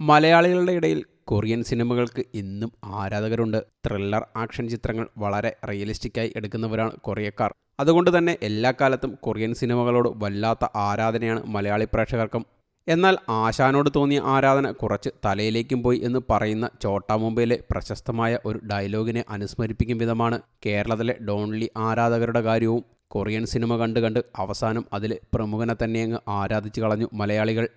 മലയാളികളുടെ ഇടയിൽ കൊറിയൻ സിനിമകൾക്ക് ഇന്നും ആരാധകരുണ്ട്. ത്രില്ലർ ആക്ഷൻ ചിത്രങ്ങൾ വളരെ റിയലിസ്റ്റിക്കായി എടുക്കുന്നവരാണ് കൊറിയക്കാർ. അതുകൊണ്ട് തന്നെ എല്ലാ കാലത്തും കൊറിയൻ സിനിമകളോട് വല്ലാത്ത ആരാധനയാണ് മലയാളി പ്രേക്ഷകർക്കും. എന്നാൽ ആശാനോട് തോന്നിയ ആരാധന കുറച്ച് തലയിലേക്കും പോയി എന്ന് പറയുന്ന ചോട്ടാ മുംബൈയിലെ പ്രശസ്തമായ ഒരു ഡയലോഗിനെ അനുസ്മരിപ്പിക്കും വിധമാണ് കേരളത്തിലെ ഡോൺലി ആരാധകരുടെ കാര്യവും. കൊറിയൻ സിനിമ കണ്ട് കണ്ട് അവസാനം അതിലെ പ്രമുഖനെ തന്നെയങ്ങ് ആരാധിച്ചു കളഞ്ഞു മലയാളികൾ.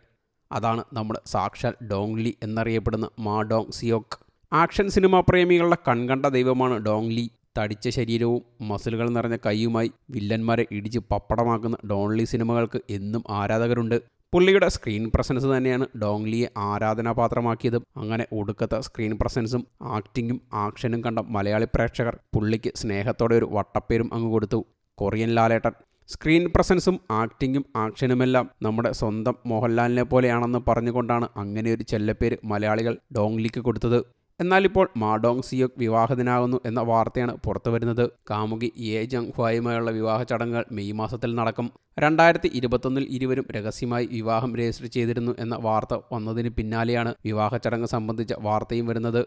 അതാണ് നമ്മൾ സാക്ഷാൽ ഡോങ്ലി എന്നറിയപ്പെടുന്ന മാ ഡോങ് സിയോക്ക് ആക്ഷൻ സിനിമാ പ്രേമികളുടെ കൺകണ്ട ദൈവമാണ് ഡോങ്ലി. തടിച്ച ശരീരവും മസിലുകൾ നിറഞ്ഞ കൈയുമായി വില്ലന്മാരെ ഇടിച്ച് പപ്പടമാക്കുന്ന ഡോങ്ലി സിനിമകൾക്ക് എന്നും ആരാധകരുണ്ട്. പുള്ളിയുടെ സ്ക്രീൻ പ്രസൻസ് തന്നെയാണ് ഡോങ്ലിയെ ആരാധനാപാത്രമാക്കിയതും. അങ്ങനെ ഒടുക്കത്തെ സ്ക്രീൻ പ്രസൻസും ആക്ടിങ്ങും ആക്ഷനും കണ്ട മലയാളി പ്രേക്ഷകർ പുള്ളിക്ക് സ്നേഹത്തോടെ ഒരു വട്ടപ്പേരും അങ്ങ് കൊടുത്തു. കൊറിയൻ ലാലേട്ടൻ സ്ക്രീൻ പ്രസൻസും ആക്ടിങ്ങും ആക്ഷനുമെല്ലാം നമ്മുടെ സ്വന്തം മോഹൻലാലിനെ പോലെയാണെന്ന് പറഞ്ഞുകൊണ്ടാണ് അങ്ങനെ ഒരു ചെല്ലപ്പേര് മലയാളികൾ ഡോങ്ലിക്ക് കൊടുത്തത്. എന്നാലിപ്പോൾ മാഡോങ് സിയോക് വിവാഹത്തിനാകുന്നു എന്ന വാർത്തയാണ് പുറത്തുവരുന്നത് കാമുകി യെ ജങ് ഹുവായുമായുള്ള വിവാഹ ചടങ്ങുകൾ മെയ് മാസത്തിൽ നടക്കും. രണ്ടായിരത്തി ഇരുപത്തൊന്നിൽ ഇരുവരും രഹസ്യമായി വിവാഹം രജിസ്റ്റർ ചെയ്തിരുന്നു എന്ന വാർത്ത വന്നതിന് പിന്നാലെയാണ് വിവാഹ ചടങ്ങ് സംബന്ധിച്ച വാർത്തയും വരുന്നത്.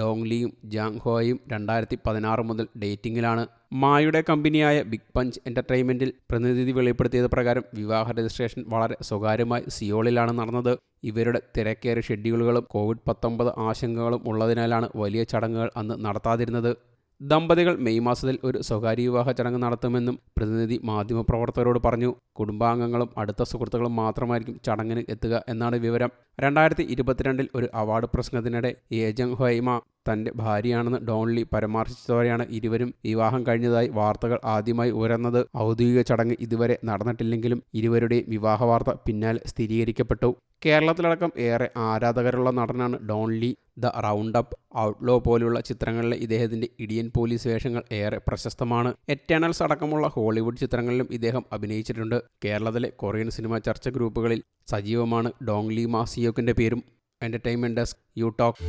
ഡോങ്ലിയും ജാങ് ഹോയും രണ്ടായിരത്തി പതിനാറ് മുതൽ ഡേറ്റിംഗിലാണ് മായുടെ കമ്പനിയായ ബിഗ് പഞ്ച് എന്റർടൈൻമെന്റിൽ പ്രതിനിധി വെളിപ്പെടുത്തിയത് പ്രകാരം വിവാഹ രജിസ്ട്രേഷൻ വളരെ സ്വകാര്യമായി സിയോളിലാണ് നടന്നത്. ഇവരുടെ തിരക്കേറിയ ഷെഡ്യൂളുകളും കോവിഡ് പത്തൊമ്പത് ആശങ്കകളും ഉള്ളതിനാലാണ് വലിയ ചടങ്ങുകൾ അന്ന് നടത്താതിരുന്നത്. ദമ്പതികൾ മെയ് മാസത്തിൽ ഒരു സ്വകാര്യ വിവാഹ ചടങ്ങ് നടത്തുമെന്നും പ്രതിനിധി മാധ്യമപ്രവർത്തകരോട് പറഞ്ഞു. കുടുംബാംഗങ്ങളും അടുത്ത സുഹൃത്തുക്കളും മാത്രമായിരിക്കും ചടങ്ങിന് എത്തുക എന്നാണ് വിവരം. രണ്ടായിരത്തി ഇരുപത്തിരണ്ടിൽ ഒരു അവാർഡ് പ്രസംഗത്തിനിടെ ഏജങ് ഹൊയ്മ തന്റെ ഭാര്യയാണെന്ന് ഡോൺലി പരാമർശിച്ചതോടെയാണ് ഇരുവരും വിവാഹം കഴിഞ്ഞതായി വാർത്തകൾ ആദ്യമായി ഉയർന്നത്. ഔദ്യോഗിക ചടങ്ങ് ഇതുവരെ നടന്നിട്ടില്ലെങ്കിലും ഇരുവരുടെയും വിവാഹ വാർത്ത പിന്നാലെ സ്ഥിരീകരിക്കപ്പെട്ടു. കേരളത്തിലടക്കം ഏറെ ആരാധകരുള്ള നടനാണ് Don Lee. The roundup outlaw പോലുള്ള ചിത്രങ്ങളിലെ ഇദ്ദേഹത്തിന്റെ ഇടിയൻ പോലീസ് വേഷങ്ങൾ ഏറെ പ്രശസ്തമാണ്. എറ്റേണൽസ് അടക്കമുള്ള ഹോളിവുഡ് ചിത്രങ്ങളിലും ഇദ്ദേഹം അഭിനയിച്ചിട്ടുണ്ട്. കേരളത്തിലെ കൊറിയൻ സിനിമ ചർച്ച ഗ്രൂപ്പുകളിൽ സജീവമാണ് ഡോങ്ലി മാസിയോക്കിന്റെ പേരും. Entertainment desk you talk